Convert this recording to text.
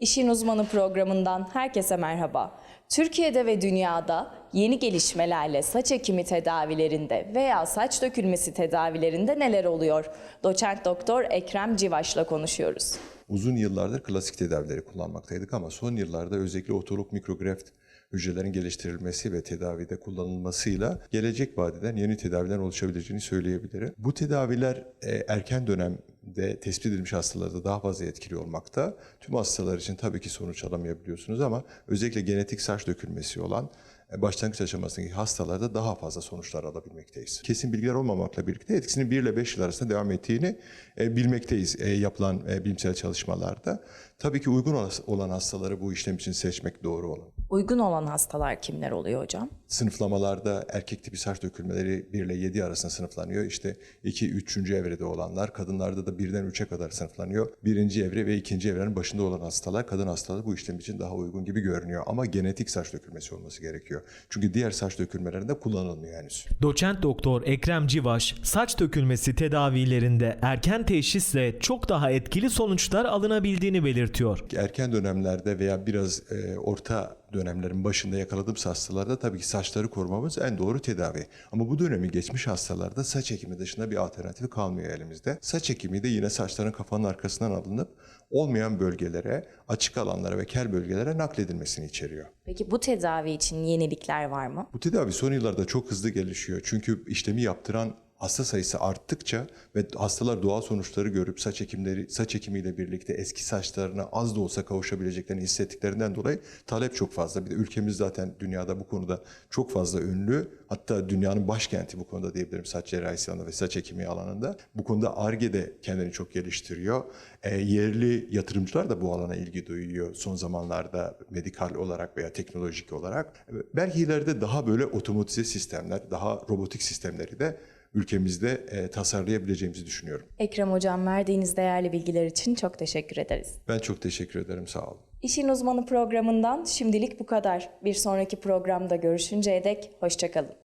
İşin Uzmanı programından herkese merhaba. Türkiye'de ve dünyada yeni gelişmelerle saç ekimi tedavilerinde veya saç dökülmesi tedavilerinde neler oluyor? Doçent Doktor Ekrem Civaş'la konuşuyoruz. Uzun yıllardır klasik tedavileri kullanmaktaydık ama son yıllarda özellikle otolog mikrograft hücrelerin geliştirilmesi ve tedavide kullanılmasıyla gelecek vadeden yeni tedaviler oluşabileceğini söyleyebilirim. Bu tedaviler e, erken dönemde tespit edilmiş hastalarda daha fazla etkili olmakta. Tüm hastalar için tabii ki sonuç alamayabiliyorsunuz ama özellikle genetik saç dökülmesi olan e, başlangıç aşamasındaki hastalarda daha fazla sonuçlar alabilmekteyiz. Kesin bilgiler olmamakla birlikte etkisinin 1 ile 5 yıl arasında devam ettiğini e, bilmekteyiz e, yapılan bilimsel çalışmalarda. Tabii ki uygun olan hastaları bu işlem için seçmek doğru olan. Uygun olan hastalar kimler oluyor hocam? Sınıflamalarda erkek tipi saç dökülmeleri 1 ile 7 arasında sınıflanıyor. İşte 2 3. evrede olanlar, kadınlarda da 1'den 3'e kadar sınıflanıyor. Birinci evre ve ikinci evrenin başında olan hastalar, kadın hastaları bu işlem için daha uygun gibi görünüyor. Ama genetik saç dökülmesi olması gerekiyor. Çünkü diğer saç dökülmelerinde kullanılmıyor henüz. Doçent Doktor Ekrem Civaş, saç dökülmesi tedavilerinde erken teşhisle çok daha etkili sonuçlar alınabildiğini belirtiyor. Erken dönemlerde veya biraz e, orta dönemlerin başında yakaladığımız hastalarda tabii ki saçları korumamız en doğru tedavi. Ama bu dönemi geçmiş hastalarda saç ekimi dışında bir alternatifi kalmıyor elimizde. Saç ekimi de yine saçların kafanın arkasından alınıp olmayan bölgelere, açık alanlara ve kel bölgelere nakledilmesini içeriyor. Peki bu tedavi için yenilikler var mı? Bu tedavi son yıllarda çok hızlı gelişiyor. Çünkü işlemi yaptıran hasta sayısı arttıkça ve hastalar doğal sonuçları görüp saç ekimleri saç ekimiyle birlikte eski saçlarına az da olsa kavuşabileceklerini hissettiklerinden dolayı talep çok fazla. Bir de ülkemiz zaten dünyada bu konuda çok fazla ünlü. Hatta dünyanın başkenti bu konuda diyebilirim saç cerrahisi alanında ve saç ekimi alanında. Bu konuda ARGE de kendini çok geliştiriyor. E, yerli yatırımcılar da bu alana ilgi duyuyor son zamanlarda medikal olarak veya teknolojik olarak. Belki ileride daha böyle otomatize sistemler, daha robotik sistemleri de ülkemizde e, tasarlayabileceğimizi düşünüyorum. Ekrem Hocam verdiğiniz değerli bilgiler için çok teşekkür ederiz. Ben çok teşekkür ederim, sağ olun. İşin Uzmanı programından şimdilik bu kadar. Bir sonraki programda görüşünceye dek hoşçakalın.